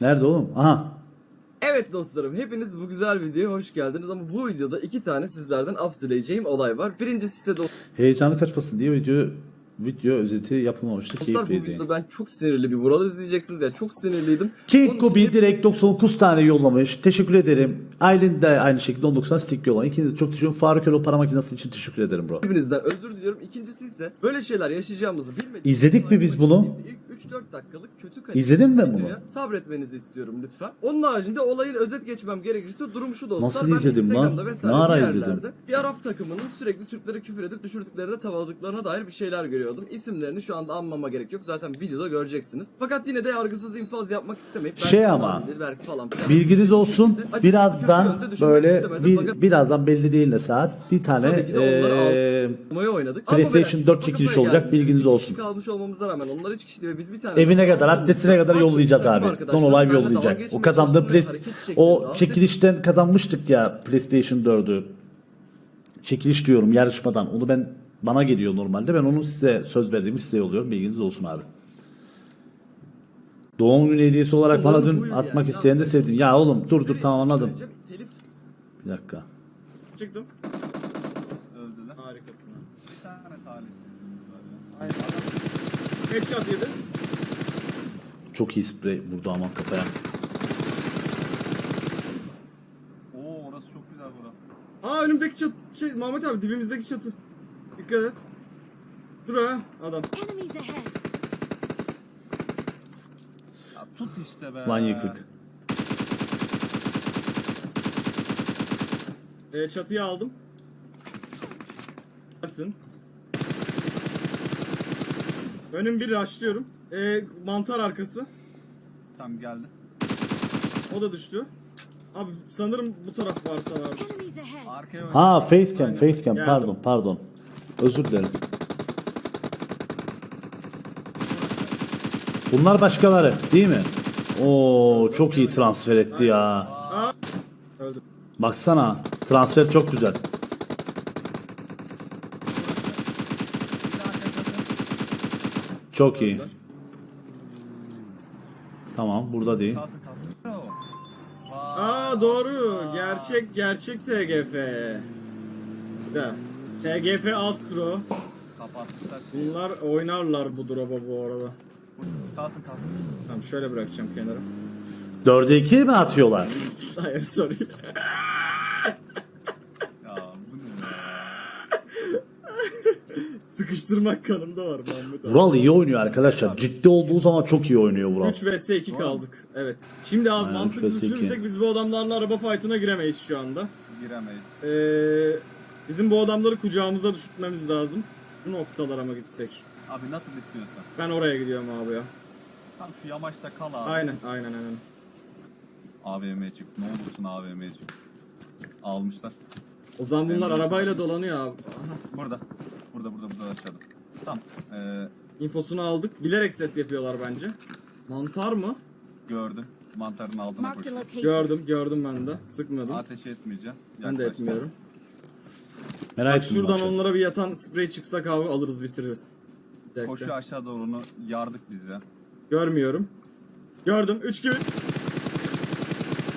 Nerede oğlum? Aha. Evet dostlarım hepiniz bu güzel videoya hoş geldiniz ama bu videoda iki tane sizlerden af dileyeceğim olay var. Birincisi ise Heyecanı kaçmasın diye video video özeti yapılmamıştı. dostlar bu Keyifli izleyin. videoda ben çok sinirli bir Vural izleyeceksiniz yani çok sinirliydim. Onun Keko için direkt 99 tane yollamış. Teşekkür ederim. Aylin de aynı şekilde 19 tane stick yollamış. İkinize de çok teşekkür ederim. Faruk Elo para makinesi için teşekkür ederim bro. Hepinizden özür diliyorum. İkincisi ise böyle şeyler yaşayacağımızı bilmedik. İzledik mi biz bunu? İlk 3-4 dakikalık kötü kaliteli İzledin mi bunu? videoya Sabretmenizi istiyorum lütfen. Onun haricinde olayın özet geçmem gerekirse durum şu dostlar. Nasıl ben izledim lan? Instagram'da vesaire Ne ara bir yerlerde izledim? Bir Arap takımının sürekli Türkleri küfür edip düşürdüklerinde tavaladıklarına dair bir şeyler görüyordum. İsimlerini şu anda anmama gerek yok. Zaten videoda göreceksiniz. Fakat yine de yargısız infaz yapmak istemeyip belki Şey falan ama, bilir, belki falan filan. Bilginiz olsun. Açıkçası Birazdan kötü yönde düşünmek böyle istemedim. bir, Fakat birazdan belli değil ne saat. Bir tane Tabii ki de onları eee, Almaya oynadık. Ama PlayStation beyler, 4 kafaya çekilişi olacak, bilginiz iki olsun. kişi kalmış olmamıza rağmen onlar üç kişiydi ve biz bir tane evine kadar adresine kadar yollayacağız abi. Don dalga yollayacak. O kazandığı play, o çekilişten kazanmıştık ya PlayStation 4'ü. Çekiliş diyorum yarışmadan. Onu ben bana geliyor normalde. Ben onu size söz verdiğimi size yolluyorum. Bilginiz olsun abi. Doğum günü hediyesi olarak bana dün atmak yani. isteyen de sevdim. Ya oğlum dur dur tamam anladım. Bir dakika. çıktım. Öldüler. Harikasın. Bir tane talihsizliğimiz var ya. Headshot yedi. Çok iyi sprey vurdu aman kafaya. Oo orası çok güzel bura. Aa önümdeki çatı. Şey Mahmut abi dibimizdeki çatı. Dikkat et. Dur ha adam. Ya tut işte be. Lan yıkık. Ee, çatıyı aldım. Gelsin. Önüm bir açlıyorum. Ee, mantar arkası. Tamam geldi. O da düştü. Abi sanırım bu taraf varsa vardı. Enemies ahead. Arkaya oynadı. Ha facecam Aynen. facecam Geldim. pardon pardon. Özür dilerim. Bunlar başkaları değil mi? Oo çok iyi transfer etti ya. Öldüm. Baksana transfer çok güzel. Çok iyi. Tamam burada değil. Aa doğru. Gerçek gerçek TGF. Da. TGF Astro. Kapatmışlar. Bunlar oynarlar bu drop'a bu arada. Kalsın kalsın. Tamam şöyle bırakacağım kenara. 4'e 2 mi atıyorlar? Hayır sorry. Ya bu ne ya? Sıkıştırmak kanımda var Mahmut abi. Vural iyi oynuyor arkadaşlar. Ciddi olduğu zaman çok iyi oynuyor Vural. 3 vs 2 kaldık. Evet. Şimdi abi Aynen, mantıklı üç vs iki. düşünürsek biz bu adamlarla araba fight'ına giremeyiz şu anda. Giremeyiz. Ee, bizim bu adamları kucağımıza düşürtmemiz lazım. Bu noktalara mı gitsek? Abi nasıl istiyorsan. Ben oraya gidiyorum abi ya. Tam şu yamaçta kal abi. Aynen aynen aynen. AVM'ye çık. Ne olursun AVM'ye çık. Almışlar. O zaman bunlar arabayla dolanıyor abi. Burada. Burada burada burada aşağıda. Tamam. Ee, İnfosunu aldık. Bilerek ses yapıyorlar bence. Mantar mı? gördüm. Mantarın altına Marked a koşuyor. location. Gördüm gördüm ben de. Sıkmadım. Ateş etmeyeceğim. Ben de etmiyorum. Merak Bak ettim şuradan maçı. onlara bir yatan sprey çıksak abi alırız bitiririz. Bir dakika. Koşu aşağı doğru onu yardık biz ya. Görmüyorum. Gördüm. 3 gibi.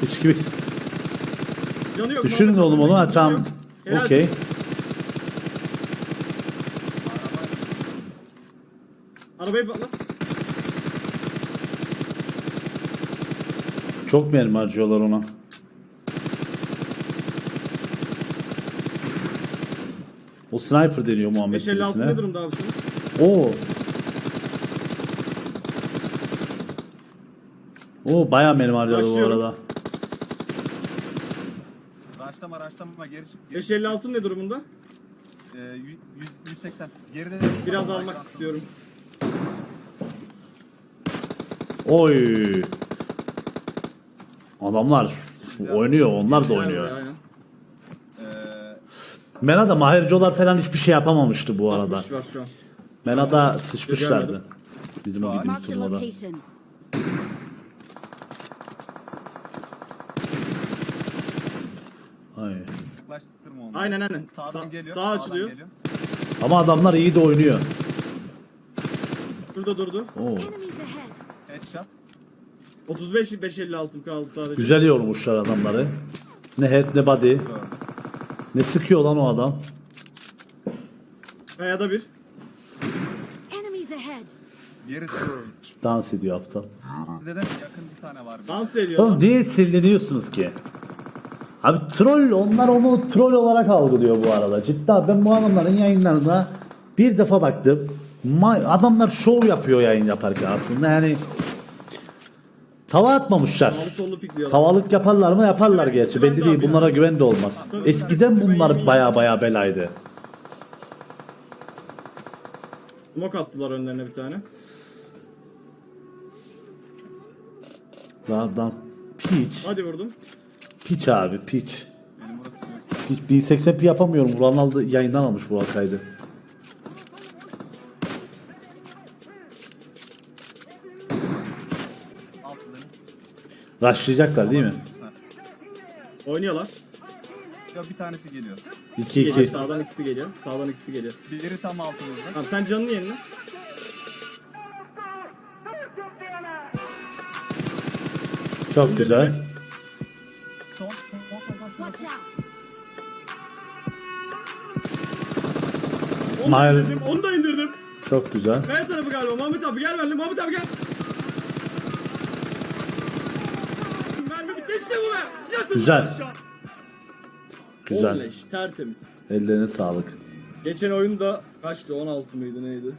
3 2 Canı yok. Düşürün Mahmut oğlum onu ha tamam. Helal Okey. Arabayı. Çok mermi harcıyorlar ona. O sniper deniyor Muhammed 556 ne durumda abi şu? Oo. Oo bayağı mermi harcadı bu Başlıyorum. arada. Raşlama raşlama geri çık. Geri 556 ne durumunda? Ee, 100, 180. Geride Biraz almak istiyorum. Oy. Adamlar oynuyor, onlar da oynuyor. Ee, Mena'da mahircolar falan hiçbir şey yapamamıştı bu arada. 60 var şu an. Mena'da sıçmışlardı. Bizim o a turnuvada. Ay. Aynen aynen. Sağdan Sa- geliyor. sağ açılıyor. geliyor. Ama adamlar iyi de oynuyor. Şurada durdu. Oo. Headshot. 35 556 kaldı sadece. Güzel yormuşlar adamları. Ne head ne body. Ne sıkıyor lan o adam. Kayada bir. Enemies ahead! Geri Dans ediyor aptal. Neden yakın bir tane var. Dans ediyor. Oğlum niye sinirleniyorsunuz ki? Abi troll onlar onu troll olarak algılıyor bu arada. Cidden ben bu adamların yayınlarına bir defa baktım. Ma- adamlar şov yapıyor yayın yaparken aslında yani tava atmamışlar. Tavalık yaparlar mı? Yaparlar gerçi. Belli değil. Bunlara güven de olmaz. Eskiden bunlar baya baya belaydı. Mok attılar önlerine bir tane. Daha dans piç. Hadi vurdum. Piç abi piç. Piç 1080p yapamıyorum. Vural aldı yayından almış Vural kaydı. Rushlayacaklar değil mi? Oynuyorlar. Ya bir tanesi geliyor. 2 Geliyor. 2. Sağdan ikisi geliyor. Sağdan ikisi geliyor. Biri tam altımızda. Tamam sen canını yenile. Çok güzel. Son, son, son, son, son Watch şurası. out! Onu da Mahir- indirdim. Onu da indirdim. Çok güzel. Kaya tarafı galiba. Mahmut abi gel benimle. Mahmut abi gel. Mermi bitti işte bu be. Yatın Güzel. Güzel. Olleş, tertemiz. Ellerine sağlık. Geçen oyunda kaçtı? 16 mıydı neydi?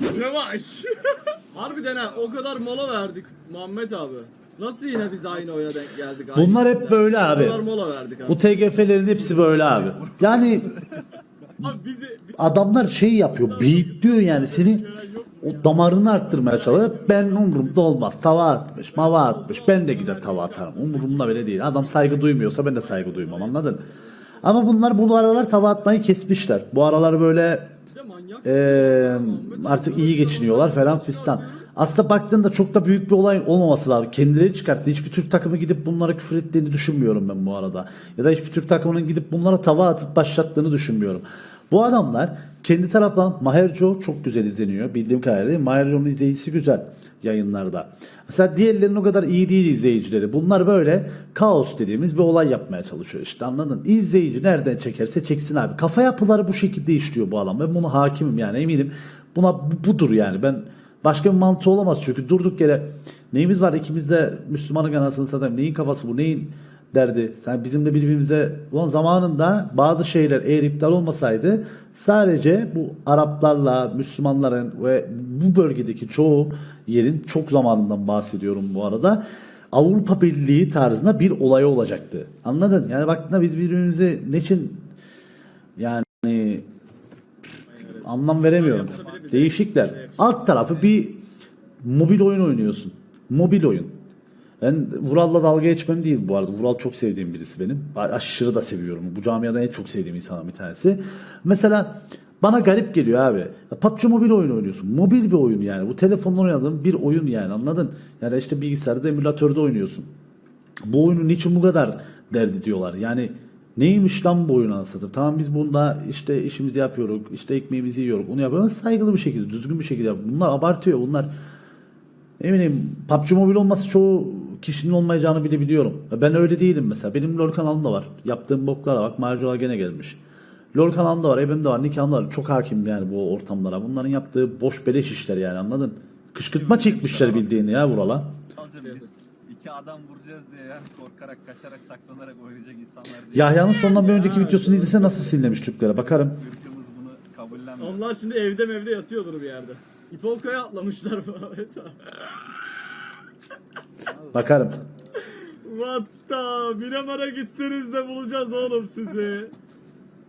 Rövanş. Harbiden ha o kadar mola verdik Muhammed abi. Nasıl yine biz aynı oyuna denk geldik? Bunlar Aynı hep böyle abi. O kadar mola verdik Bu aslında. TGF'lerin hepsi böyle abi. Yani Abi bizi adamlar şey yapıyor. Beatliyor yani seni o damarını arttırmaya çalışıyor. Ben umurumda olmaz. Tava atmış, mava atmış. Ben de gider tava atarım. Umurumda bile değil. Adam saygı duymuyorsa ben de saygı duymam anladın? Ama bunlar bu aralar tava atmayı kesmişler. Bu aralar böyle. Eee, artık iyi geçiniyorlar falan fistan. Aslında baktığında çok da büyük bir olay olmaması lazım. Kendileri çıkarttı. Hiçbir Türk takımı gidip bunlara küfür ettiğini düşünmüyorum ben bu arada. Ya da hiçbir Türk takımının gidip bunlara tava atıp başlattığını düşünmüyorum. Bu adamlar kendi taraftan Maherjo çok güzel izleniyor. Bildiğim kadarıyla Maherjo'nun izleyicisi güzel yayınlarda. Mesela diğerlerinin o kadar iyi değil izleyicileri. Bunlar böyle kaos dediğimiz bir olay yapmaya çalışıyor işte anladın? İzleyici nereden çekerse çeksin abi. Kafa yapıları bu şekilde işliyor bu adam. Ben bunu hakimim yani eminim. Buna bu- budur yani. Ben başka bir mantığı olamaz çünkü durduk yere neyimiz var ikimiz de Müslümanın anasını satayım. Neyin kafası bu? Neyin derdi? Sen bizimle birbirimize ulan zamanında bazı şeyler eğer iptal olmasaydı sadece bu Araplarla Müslümanların ve bu bölgedeki çoğu yerin çok zamanından bahsediyorum bu arada. Avrupa Birliği tarzında bir olay olacaktı. Anladın? Yani baktığında biz birbirimize niçin yani anlam veremiyorum. Değişikler. Alt tarafı bir mobil oyun oynuyorsun. Mobil oyun. Ben Vural'la dalga geçmem değil bu arada. Vural çok sevdiğim birisi benim. Aşırı da seviyorum. Bu camiada en çok sevdiğim insan bir tanesi. Mesela bana garip geliyor abi. PUBG mobil oyun oynuyorsun. Mobil bir oyun yani. Bu telefonla oynadığın bir oyun yani anladın? Yani işte bilgisayarda emülatörde oynuyorsun. Bu oyunu niçin bu kadar derdi diyorlar. Yani neymiş lan bu oyun anlatayım. Tamam biz bunda işte işimizi yapıyoruz. işte ekmeğimizi yiyoruz. Bunu yapıyoruz. Saygılı bir şekilde, düzgün bir şekilde. Bunlar abartıyor. Bunlar ne bileyim PUBG Mobile olması çoğu kişinin olmayacağını bile biliyorum. Ben öyle değilim mesela. Benim LoL kanalım da var. Yaptığım boklara bak. Marjola gene gelmiş. LoL kanalımda var. Ebem de var. Nikahımda var. Çok hakim yani bu ortamlara. Bunların yaptığı boş beleş işler yani anladın? Kışkırtma çekmişler bildiğini ya biz iki adam vuracağız diye yani korkarak, kaçarak, saklanarak oynayacak insanlar değil. Yahya'nın sondan bir önceki videosunu izlese nasıl sinirlemiş Türklere bakarım. Ülkemiz bunu kabullenmiyor. Onlar şimdi evde mevde yatıyordur bir yerde. İpolka'ya atlamışlar abi. Bakarım. Vatta Miramar'a gitseniz de bulacağız oğlum sizi.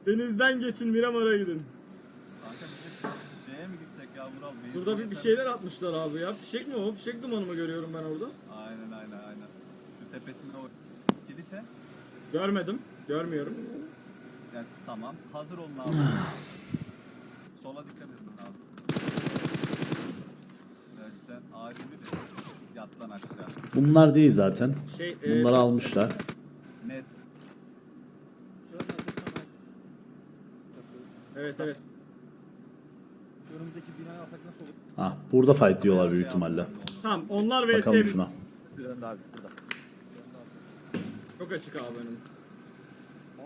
Denizden geçin Miramar'a gidin. Kanka biz de şeye mi gitsek ya Vural? Beyin Burada bir, bir şeyler atmışlar abi ya. Fişek mi o? Fişek dumanı mı görüyorum ben orada? Aynen aynen aynen. Şu tepesinde o kilise. Görmedim. Görmüyorum. Yani tamam. Hazır olun abi. Sola dikkat edin abi. Evet sen ağacın bir yat lan aşağı. Bunlar değil zaten. Şey, e, Bunları almışlar. Net. Evet evet. Ah, burada fight diyorlar büyük ihtimalle. Tamam onlar Bakalım vs şuna. biz. Çok açık abi önümüz.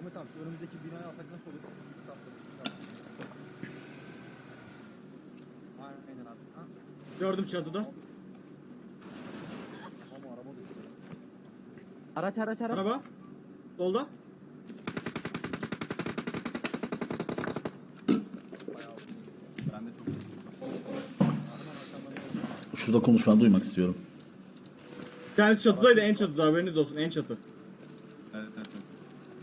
Ahmet abi şu önümüzdeki binayı alsak nasıl olur? İki katlı, iki katlı. Aynen abi. Ha? Gördüm çatıda. Ama araba düşüyor. Araç araç araç. Araba. Çok Şurada konuşmanı duymak istiyorum. Kendisi çatıdaydı en çatıda haberiniz olsun en çatı. Evet evet. evet.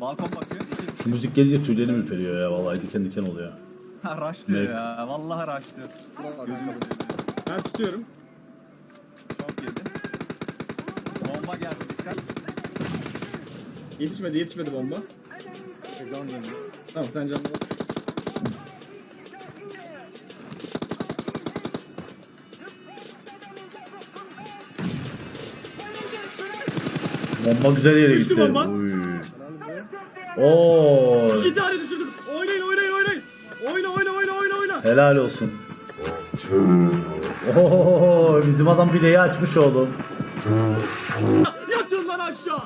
Balkon bakıyor. İki Şu müzik gelince tüylerim ürperiyor ya vallahi diken diken oluyor. Ha rushlıyor Evet. ya. Vallahi Gözünü bakalım. seveyim. Ben tutuyorum. Çok yedi. Bomba geldi dikkat. Yetişmedi yetişmedi bomba. Şey, can geliyor. Tamam sen canına bak. Bomba güzel yere Düştü gitti. bomba. Uy. Oo. İki tane düşürdüm. Oynayın oynayın oynayın. Oyna oyna oyna oyna oyna. Helal olsun. Oo, bizim adam bileği açmış oğlum. Yatın lan aşağı.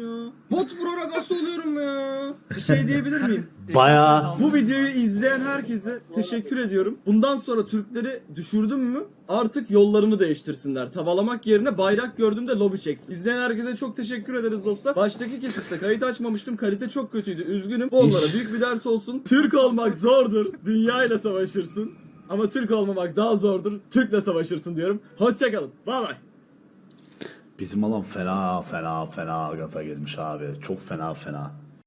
ya. Bot vurarak nasıl oluyorum ya? Bir şey diyebilir miyim? Bayağı Bu videoyu izleyen herkese teşekkür ediyorum. Bundan sonra Türkleri düşürdüm mü artık yollarını değiştirsinler. Tavalamak yerine bayrak gördüğümde lobi çeksin. İzleyen herkese çok teşekkür ederiz dostlar. Baştaki kesitte kayıt açmamıştım. Kalite çok kötüydü. Üzgünüm. Bu onlara büyük bir ders olsun. Türk olmak zordur. Dünya ile savaşırsın. Ama Türk olmamak daha zordur. Türk'le savaşırsın diyorum. Hoşçakalın. Bay bay. bizim adam fena fena fena gaza gelmiş abi. Çok fena fena.